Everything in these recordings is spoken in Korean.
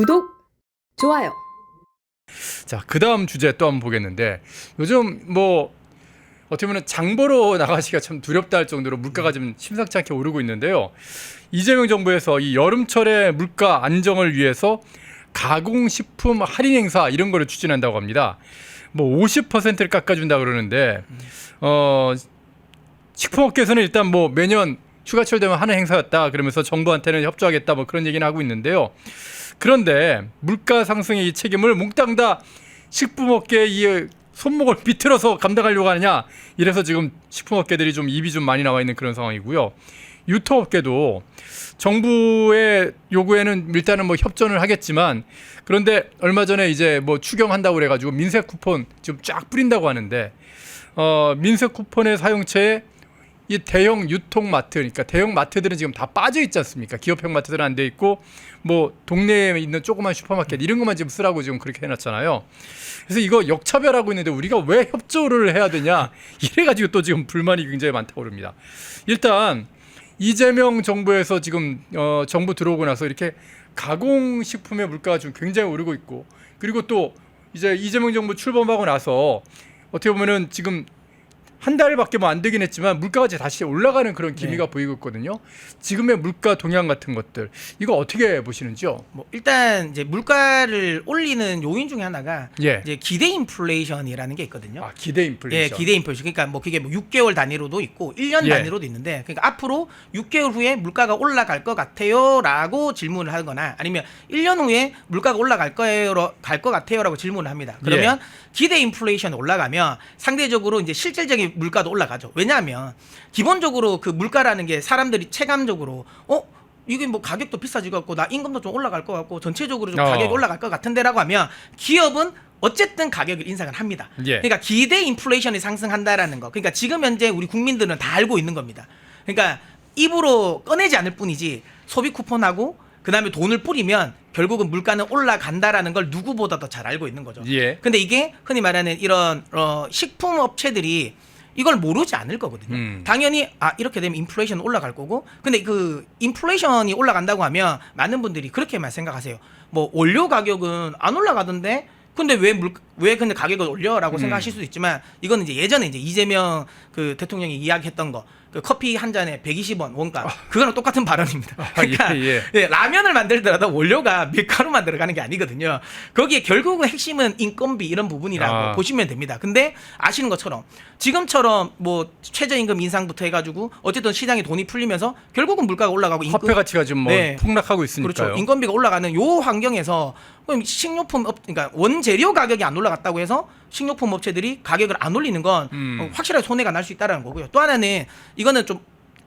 구독, 좋아요. 자, 그 다음 주제 또 한번 보겠는데 요즘 뭐 어떻게 보면 장보러 나가시기가 참 두렵다 할 정도로 물가가 좀 심상치 않게 오르고 있는데요. 이재명 정부에서 이 여름철의 물가 안정을 위해서 가공식품 할인 행사 이런 거를 추진한다고 합니다. 뭐 50%를 깎아준다 그러는데 어 식품업계에서는 일단 뭐 매년 휴가철 되면 하는 행사였다 그러면서 정부한테는 협조하겠다 뭐 그런 얘기는 하고 있는데요. 그런데 물가 상승의 이 책임을 몽땅 다 식품업계의 이 손목을 비틀어서 감당하려고 하느냐 이래서 지금 식품업계들이 좀 입이 좀 많이 나와 있는 그런 상황이고요. 유통업계도 정부의 요구에는 일단은 뭐 협조를 하겠지만 그런데 얼마 전에 이제 뭐 추경한다고 그래가지고 민생 쿠폰 지금 쫙 뿌린다고 하는데 어 민생 쿠폰의 사용처에 이 대형 유통마트 그러니까 대형 마트들은 지금 다 빠져 있지 않습니까? 기업형 마트들은 안 돼 있고 뭐 동네에 있는 조그만 슈퍼마켓 이런 것만 지금 쓰라고 지금 그렇게 해놨잖아요. 그래서 이거 역차별하고 있는데 우리가 왜 협조를 해야 되냐 이래가지고 또 지금 불만이 굉장히 많다고 그럽니다. 일단 이재명 정부에서 지금 어, 정부 들어오고 나서 이렇게 가공식품의 물가가 좀 굉장히 오르고 있고 그리고 또 이제 이재명 정부 출범하고 나서 어떻게 보면은 지금 한 달밖에 뭐 안 되긴 했지만 물가가 이제 다시 올라가는 그런 기미가 보이고 있거든요. 지금의 물가 동향 같은 것들 이거 어떻게 보시는지요? 뭐 일단 이제 물가를 올리는 요인 중에 하나가 예. 이제 기대 인플레이션이라는 게 있거든요. 아 기대 인플레이션. 예, 기대 인플레이션. 그러니까 뭐 그게 뭐 6개월 단위로도 있고 1년 예. 단위로도 있는데 그러니까 앞으로 6개월 후에 물가가 올라갈 것 같아요라고 질문을 하거나 아니면 1년 후에 물가가 올라갈 거예요 갈 것 같아요라고 질문을 합니다. 그러면 예. 기대 인플레이션이 올라가면 상대적으로 이제 실질적인 물가도 올라가죠. 왜냐하면 기본적으로 그 물가라는 게 사람들이 체감적으로 어 이게 뭐 가격도 비싸지고 같고 나 임금도 좀 올라갈 것 같고 전체적으로 좀 어. 가격이 올라갈 것 같은데라고 하면 기업은 어쨌든 가격을 인상을 합니다. 예. 그러니까 기대 인플레이션이 상승한다라는 거. 그러니까 지금 현재 우리 국민들은 다 알고 있는 겁니다. 그러니까 입으로 꺼내지 않을 뿐이지 소비 쿠폰하고 그다음에 돈을 뿌리면 결국은 물가는 올라간다라는 걸 누구보다 더잘 알고 있는 거죠. 예. 근데 이게 흔히 말하는 이런 어, 식품 업체들이 이걸 모르지 않을 거거든요. 음. 당연히 아 이렇게 되면 인플레이션 올라갈 거고, 근데 그 인플레이션이 올라간다고 하면 많은 분들이 그렇게만 생각하세요. 뭐 원료 가격은 안 올라가던데, 근데 왜 물 왜 근데 가격을 올려라고 음. 생각하실 수 있지만 이거는 이제 예전에 이제 이재명 그 대통령이 이야기했던 거. 그 커피 한 잔에 120원 원가 그거랑 똑같은 발언입니다. 그러니까 아, 예, 예, 라면을 만들더라도 원료가 밀가루만 들어가는 게 아니거든요. 거기에 결국은 핵심은 인건비 이런 부분이라고 아. 보시면 됩니다. 근데 아시는 것처럼 지금처럼 뭐 최저임금 인상부터 해가지고 어쨌든 시장에 돈이 풀리면서 결국은 물가가 올라가고 인건- 화폐 가치가 지금 뭐 네. 폭락하고 있으니까요. 그렇죠. 인건비가 올라가는 요 환경에서 그럼 식료품 업 그러니까 원재료 가격이 안 올라갔다고 해서 식료품 업체들이 가격을 안 올리는 건 음. 어, 확실하게 손해가 날 수 있다라는 거고요. 또 하나는 이거는 좀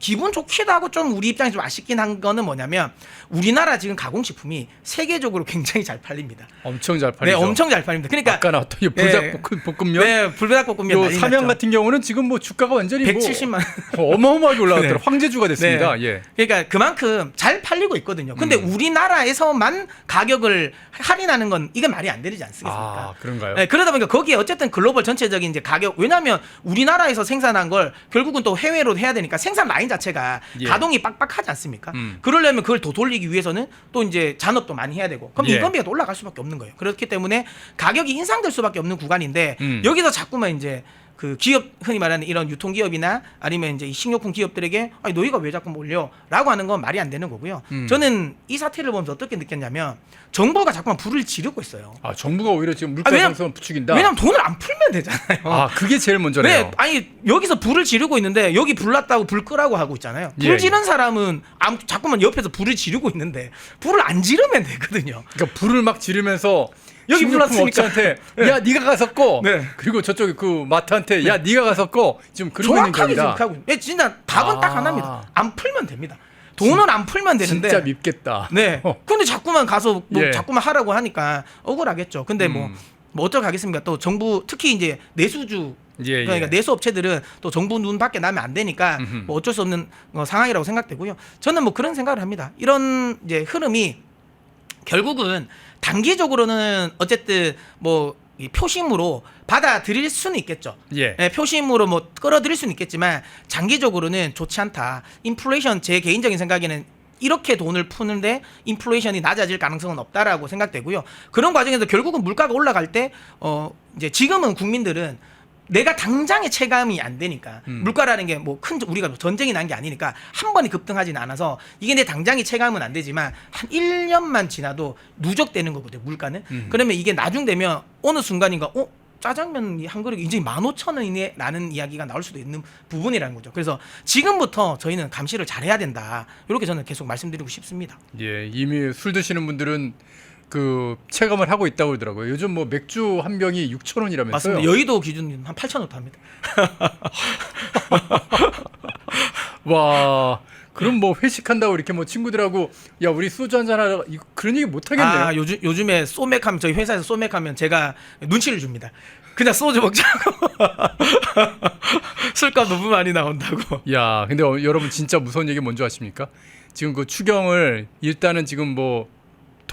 기분 좋기도 하고 좀 우리 입장에서 좀 아쉽긴 한 거는 뭐냐면 우리나라 지금 가공식품이 세계적으로 굉장히 잘 팔립니다. 엄청 잘 네, 팔리죠. 엄청 잘 팔립니다. 그러니까 아까 나왔던 이 불닭볶음면 네, 불닭볶음면 요 난리 삼양 났죠. 같은 경우는 지금 뭐 주가가 완전히 뭐 170만 어마어마하게 올라갔더라. 네. 황제주가 됐습니다. 네. 예. 그러니까 그만큼 잘 팔리고 있거든요. 근데 음. 우리나라에서만 가격을 할인하는 건 이게 말이 안 되지 않습니까? 아 그런가요? 네, 그러다 보니까 거기에 어쨌든 글로벌 전체적인 이제 가격 왜냐하면 우리나라에서 생산한 걸 결국은 또 해외로 해야 되니까 생산 라인 자체가 예. 가동이 빡빡하지 않습니까? 음. 그러려면 그걸 더 돌리기 위해서는 또 이제 잔업도 많이 해야 되고 그럼 예. 인건비가 또 올라갈 수밖에 없는 거예요. 그렇기 때문에 가격이 인상될 수밖에 없는 구간인데 음. 여기서 자꾸만 이제 그 기업 흔히 말하는 이런 유통기업이나 아니면 이제 이 식료품 기업들에게 아니 너희가 왜 자꾸 몰려라고 하는 건 말이 안 되는 거고요. 음. 저는 이 사태를 보면서 어떻게 느꼈냐면 정부가 자꾸만 불을 지르고 있어요. 아 정부가 오히려 지금 물가 아, 왜냐면- 상승을 부추긴다. 왜냐면 돈을 안 풀면 되잖아요. 아 그게 제일 먼저네요. 네, 아니 여기서 불을 지르고 있는데 여기 불 났다고 불 끄라고 하고 있잖아요. 불 예, 지른 사람은 아무 자꾸만 옆에서 불을 지르고 있는데 불을 안 지르면 되거든요. 그러니까 불을 막 지르면서 여기 불났으니까. 업체한테 야 네가 가서 꺼. 네. 그리고 저쪽 그 마트한테 야 네 가 가서 꺼. 지금 그러고 있는 정확하게 겁니다. 생각하고. 예, 진짜 답은 아. 딱 하나입니다. 안 풀면 됩니다. 돈을 안 풀면 되는데. 진짜 밉겠다. 네. 어. 근데 자꾸만 가서 뭐 예. 자꾸만 하라고 하니까 억울하겠죠. 근데 뭐. 음. 뭐 어떡하겠습니까? 또 정부 특히 이제 내수주 예, 그러니까 예. 내수 업체들은 또 정부 눈 밖에 나면 안 되니까 음흠. 뭐 어쩔 수 없는 어, 상황이라고 생각되고요. 저는 뭐 그런 생각을 합니다. 이런 이제 흐름이 결국은 단기적으로는 어쨌든 뭐 이 표심으로 받아들일 수는 있겠죠. 예. 예, 표심으로 뭐 끌어들일 수는 있겠지만 장기적으로는 좋지 않다. 인플레이션 제 개인적인 생각에는 이렇게 돈을 푸는데 인플레이션이 낮아질 가능성은 없다라고 생각되고요. 그런 과정에서 결국은 물가가 올라갈 때 어 이제 지금은 국민들은 내가 당장에 체감이 안 되니까 음. 물가라는 게 뭐 큰 우리가 뭐 전쟁이 난 게 아니니까 한 번에 급등하지는 않아서 이게 내 당장에 체감은 안 되지만 한 1년만 지나도 누적되는 거거든요 물가는 음. 그러면 이게 나중 되면 어느 순간인가 어 짜장면 한 그릇 이제 15,000원이네 라는 이야기가 나올 수도 있는 부분이라는 거죠. 그래서 지금부터 저희는 감시를 잘해야 된다. 이렇게 저는 계속 말씀드리고 싶습니다. 예, 이미 술 드시는 분들은 그 체감을 하고 있다고 그러더라고요. 요즘 뭐 맥주 한 병이 6천 원이라면서요. 맞습니다. 여의도 기준 한 8,000원 합니다. 와, 그럼 뭐 회식한다고 이렇게 뭐 친구들하고 야 우리 소주 한잔 하라 이거 그런 얘기 못 하겠네요. 아, 요즘 요즘에 소맥하면 저희 회사에서 소맥하면 제가 눈치를 줍니다. 그냥 소주 먹자고. 술값 너무 많이 나온다고. 야, 근데 어, 여러분 진짜 무서운 얘기 뭔지 아십니까? 지금 그 추경을 일단은 지금 뭐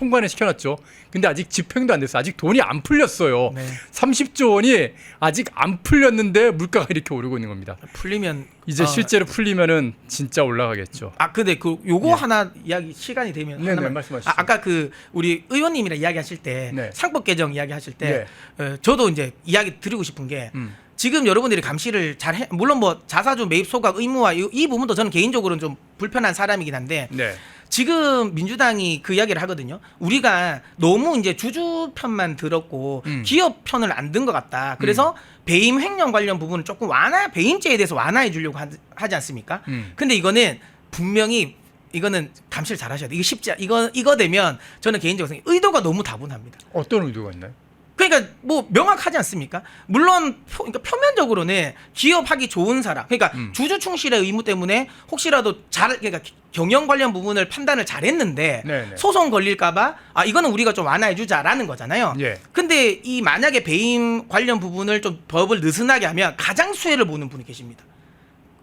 통과는 시켜놨죠. 근데 아직 집행도 안 됐어. 아직 돈이 안 풀렸어요. 네. 30조 원이 아직 안 풀렸는데 물가가 이렇게 오르고 있는 겁니다. 풀리면 이제 어, 실제로 풀리면은 진짜 올라가겠죠. 아 근데 그 요거 예. 하나 이야기 시간이 되면 네네, 하나만 말씀하시죠. 아, 아까 그 우리 의원님이랑 이야기하실 때 네. 상법 개정 이야기하실 때 네. 어, 저도 이제 이야기 드리고 싶은 게 음. 지금 여러분들이 감시를 잘 해, 물론 뭐 자사주 매입 소각 의무화 이, 이 부분도 저는 개인적으로는 좀 불편한 사람이긴 한데 네. 지금 민주당이 그 이야기를 하거든요. 우리가 너무 이제 주주 편만 들었고 음. 기업 편을 안 든 것 같다. 그래서 배임 횡령 관련 부분을 조금 완화 배임죄에 대해서 완화해 주려고 하, 하지 않습니까? 음. 근데 이거는 분명히 이거는 감시를 잘 하셔야 돼. 이거 쉽지 않, 이거 이거 되면 저는 개인적으로 생각 의도가 너무 다분합니다. 어떤 의도가 있나요? 그러니까 뭐 명확하지 않습니까? 물론 표, 그러니까 표면적으로는 기업하기 좋은 사람, 그러니까 음. 주주 충실의 의무 때문에 혹시라도 잘 그러니까 경영 관련 부분을 판단을 잘했는데 네네. 소송 걸릴까봐 아 이거는 우리가 좀 완화해주자라는 거잖아요. 예. 근데 이 만약에 배임 관련 부분을 좀 법을 느슨하게 하면 가장 수혜를 보는 분이 계십니다.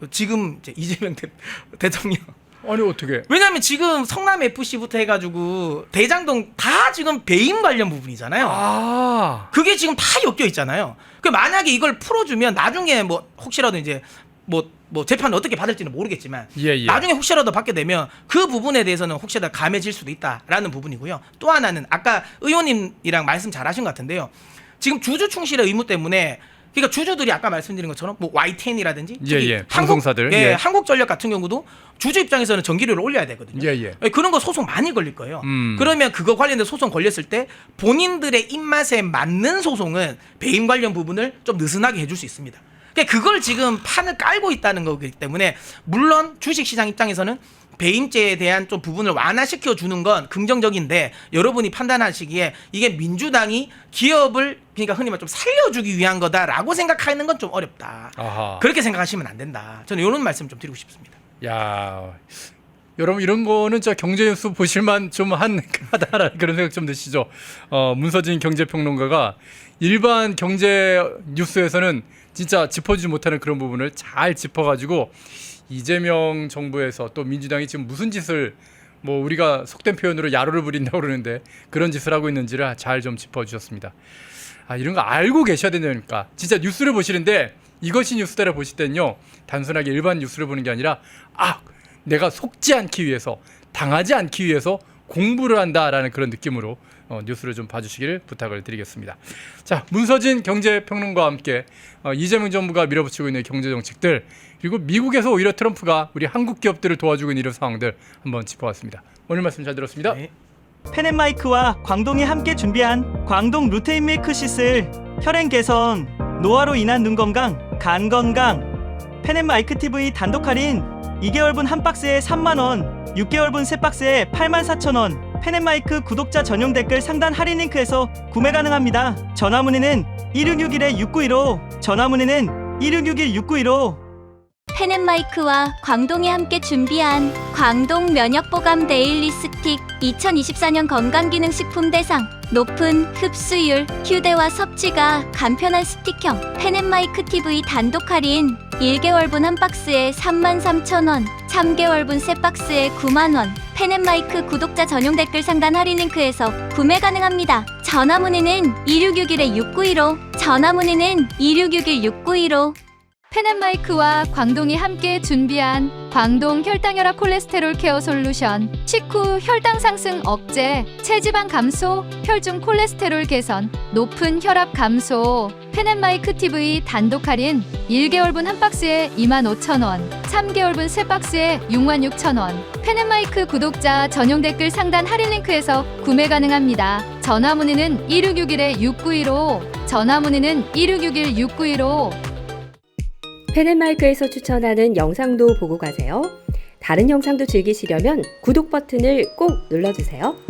지금 이제 이재명 대, 대통령. 아니 어떻게? 왜냐하면 지금 성남 FC부터 해가지고 대장동 다 지금 배임 관련 부분이잖아요. 아. 그게 지금 다 엮여 있잖아요. 그 만약에 이걸 풀어주면 나중에 뭐 혹시라도 이제 뭐 뭐 재판 어떻게 받을지는 모르겠지만 예, 예. 나중에 혹시라도 받게 되면 그 부분에 대해서는 혹시라도 감해질 수도 있다라는 부분이고요. 또 하나는 아까 의원님이랑 말씀 잘하신 것 같은데요. 지금 주주 충실의 의무 때문에 그러니까 주주들이 아까 말씀드린 것처럼 뭐 Y10이라든지 예, 예. 방송사들. 예, 예. 한국전력 같은 경우도 주주 입장에서는 전기료를 올려야 되거든요. 예, 예. 예, 그런 거 소송 많이 걸릴 거예요. 음. 그러면 그거 관련된 소송 걸렸을 때 본인들의 입맛에 맞는 소송은 배임 관련 부분을 좀 느슨하게 해줄 수 있습니다. 그러니까 그걸 지금 판을 깔고 있다는 거기 때문에 물론 주식 시장 입장에서는 배임죄에 대한 좀 부분을 완화시켜 주는 건 긍정적인데 여러분이 판단하시기에 이게 민주당이 기업을 그러니까 흔히 말좀 살려주기 위한 거다라고 생각하는 건 좀 어렵다. 아하. 그렇게 생각하시면 안 된다. 저는 이런 말씀 좀 드리고 싶습니다. 야. 여러분 이런 거는 저 경제 뉴스 보실만 좀 한 하다라는 그런 생각 좀 드시죠. 어, 문서진 경제평론가가 일반 경제 뉴스에서는 진짜 짚어주지 못하는 그런 부분을 잘 짚어가지고 이재명 정부에서 또 민주당이 지금 무슨 짓을 뭐 우리가 속된 표현으로 야로를 부린다고 그러는데 그런 짓을 하고 있는지를 잘 좀 짚어주셨습니다. 아 이런 거 알고 계셔야 된다니까 진짜 뉴스를 보시는데 이것이 뉴스다를 보실 때는요 단순하게 일반 뉴스를 보는 게 아니라 아 내가 속지 않기 위해서 당하지 않기 위해서 공부를 한다라는 그런 느낌으로 어, 뉴스를 좀 봐주시길 부탁을 드리겠습니다. 자 문서진 경제평론가와 함께 어, 이재명 정부가 밀어붙이고 있는 경제 정책들 그리고 미국에서 오히려 트럼프가 우리 한국 기업들을 도와주고 있는 이런 상황들 한번 짚어봤습니다. 오늘 말씀 잘 들었습니다. 네. 펜앤마이크와 광동이 함께 준비한 광동 루테인 밀크 시슬 혈행 개선, 노화로 인한 눈 건강, 간 건강 펜앤마이크 TV 단독 할인 2개월분 한 박스에 3만 원, 6개월분 세 박스에 8만 4천 원. 펜앤마이크 구독자 전용 댓글 상단 할인 링크에서 구매 가능합니다. 전화 문의는 1661에 6915, 전화 문의는 1661-6915. 펜앤마이크와 광동이 함께 준비한 광동 면역보감 데일리 스틱 2024년 건강기능식품 대상 높은 흡수율, 휴대와 섭취가 간편한 스틱형 펜앤마이크 TV 단독 할인 1개월분 한 박스에 33,000원 3개월분 세 박스에 9만원. 펜앤마이크 구독자 전용 댓글 상단 할인 링크에서 구매 가능합니다. 전화 문의는 2661-6915 전화 문의는 2661-6915 펜앤마이크와 광동이 함께 준비한 광동 혈당혈압 콜레스테롤 케어 솔루션. 식후 혈당 상승 억제. 체지방 감소 혈중 콜레스테롤 개선. 높은 혈압 감소 페넷마이크 TV 단독 할인 1개월분 한 박스에 25,000원 3개월분 세 박스에 66,000원 페넷마이크 구독자 전용 댓글 상단 할인 링크에서 구매 가능합니다 전화 문의는 1661-6915 전화 문의는 1661-6915 펜앤마이크에서 추천하는 영상도 보고 가세요. 다른 영상도 즐기시려면 구독 버튼을 꼭 눌러주세요.